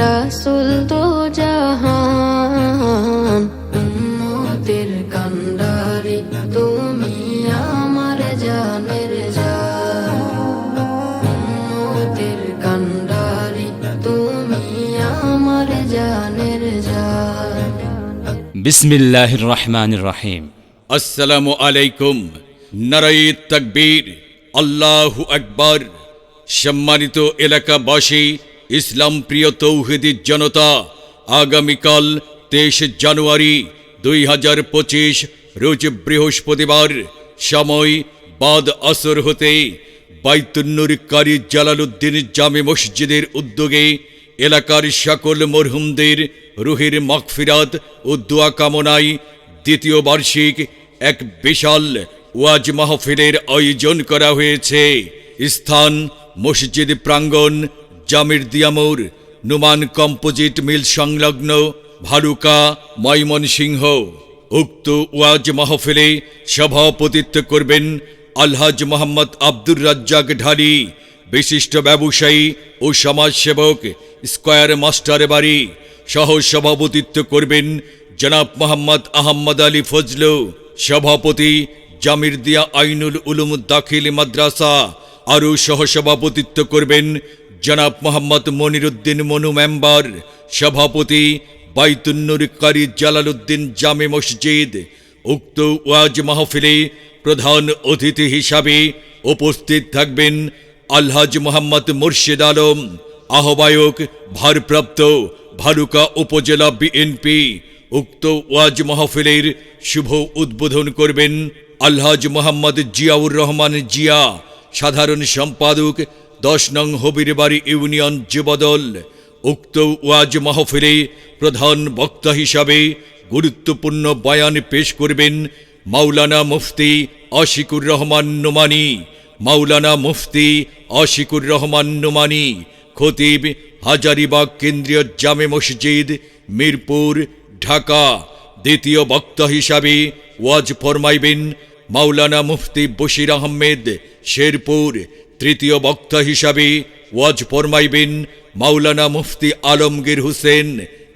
রাসুল তো জাহান। উম্মতের কান্ডারি তুমি আমার জানের জান। উম্মতের কান্ডারি তুমি আমার জানের জান। রহমান রহিম। আসসালামু আলাইকুম। নারাই তকবীর আল্লাহু আকবার। সম্মানিত এলাকাবাসী ইসলাম প্রিয় তৌহিদি জনতা, আগামীকাল তেইশ জানুয়ারি দুই হাজার পঁচিশ, রোজ বৃহস্পতিবার, সময় বাদ আসর হতে বাইতুন্নুর কারি জালালউদ্দিন জামে মসজিদের উদ্যোগে এলাকার সকল মরহুমদের রুহের মাগফিরাত ও দোয়া কামনায় দ্বিতীয় বার্ষিক এক বিশাল ওয়াজ মাহফিলের আয়োজন করা হয়েছে। স্থান, মসজিদ প্রাঙ্গণ জামির দিয়ামুর, নুমান কম্পোজিট মিল সংলগ্ন ভালুকা ময়মনসিংহ। উক্ত ওয়াজ মাহফিলে সভাপতিত্ব করবেন আলহাজ মোহাম্মদ আব্দুর রাজ্জাক ঢালি বিশিষ্ট ব্যবসায়ী ও সমাজসেবক স্কয়ার মাস্টার বাড়ি সহ সভাপতিত্ব করবেন জনাব মোহাম্মদ আহম্মদ আলী ফজলু। সভাপতি জামির দিয়া আইনুল উলুম দাখিল মাদ্রাসা। আরও সহসভাপতিত্ব করবেন জনাব মোহাম্মদ মনিরুদ্দিন মনু মেম্বার, সভাপতি বাইতুন্নুর কারি জালালউদ্দিন জামে মসজিদ, উক্ত ওয়াজ মাহফিলে প্রধান অতিথি হিসাবে উপস্থিত থাকবেন আলহাজ মোহাম্মদ মুর্শিদ আলম, আহ্বায়ক ভারপ্রাপ্ত ভালুকা উপজেলা বিএনপি। উক্ত ওয়াজ মাহফিলের শুভ উদ্বোধন করবেন আলহাজ মোহাম্মদ জিয়াউর রহমান জিয়া, সাধারণ সম্পাদক দশ নং হবিরবাড়ি ইউনিয়ন যুবদল, উক্ত ওয়াজ মাহফিলে প্রধান বক্তা হিসাবে গুরুত্বপূর্ণ বয়ান পেশ করবেন মাওলানা মুফতি আশিকুর রহমান নোমানি। মাওলানা মুফতি আশিকুর রহমান নোমানি, খতিব হাজারিবাগ কেন্দ্রীয় জামে মসজিদ, মিরপুর, ঢাকা। দ্বিতীয় বক্তা হিসাবে ওয়াজ ফরমাইবেন মাওলানা মুফতি বশির আহমেদ, শেরপুর। তৃতীয় বক্তা হিসাবে ওয়াজ ফরমাইবেন মাওলানা মুফতি আলমগীর হোসেন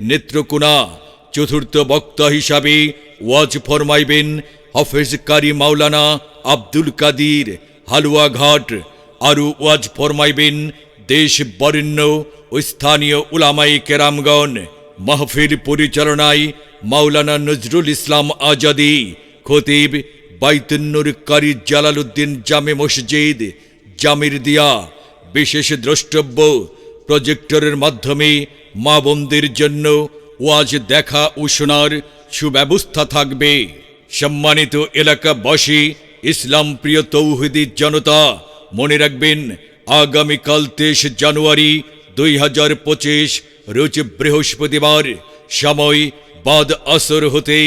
নেত্রকোনা। চতুর্থ বক্তা হিসাবে ওয়াজ ফরমাইবেন হাফেজ কারি মাওলানা আব্দুল কাদির হালুয়াঘাট। আরও ওয়াজ ফরমাইবেন দেশ বরেণ্য ও স্থানীয় উলামাই কেরামগণ। মাহফিল পরিচালনায় মাওলানা নজরুল ইসলাম আজাদি। খতিব বাইতুন্নুর কারি জালালউদ্দিন জামে মসজিদ। জামির দিয়া বিশেষ দ্রষ্টব্য প্রজেক্টরের মাধ্যমে মা বোনদের জন্য ওয়াজ দেখা ও শোনার সুব্যবস্থা থাকবে। সম্মানিত এলাকাবাসী, ইসলাম প্রিয় তৌহিদি জনতা, মনে রাখবেন, আগামীকাল তেইশ জানুয়ারি দুই হাজার পঁচিশ, রোজ বৃহস্পতিবার, সময় বাদ আসর হতে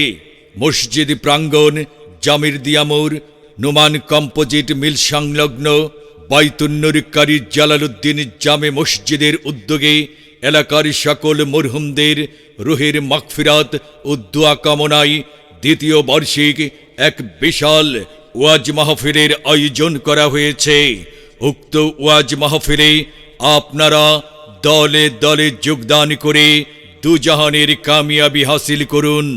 মসজিদ প্রাঙ্গণ, জামির দিয়ামুর, নুমান কম্পোজিট মিল সংলগ্ন বাইতুন্নুর কারি জালালউদ্দিন জামে মসজিদের উদ্যোগে এলাকার সকল মরহুমদের রুহের মাগফিরাত ও দোয়া কামনায় দ্বিতীয় বার্ষিক এক বিশাল ওয়াজ মাহফিলের আয়োজন করা হয়েছে। উক্ত ওয়াজ মাহফিলে আপনারা দলে দলে যোগদান করে দুজাহানের কামিয়াবি হাসিল করুন।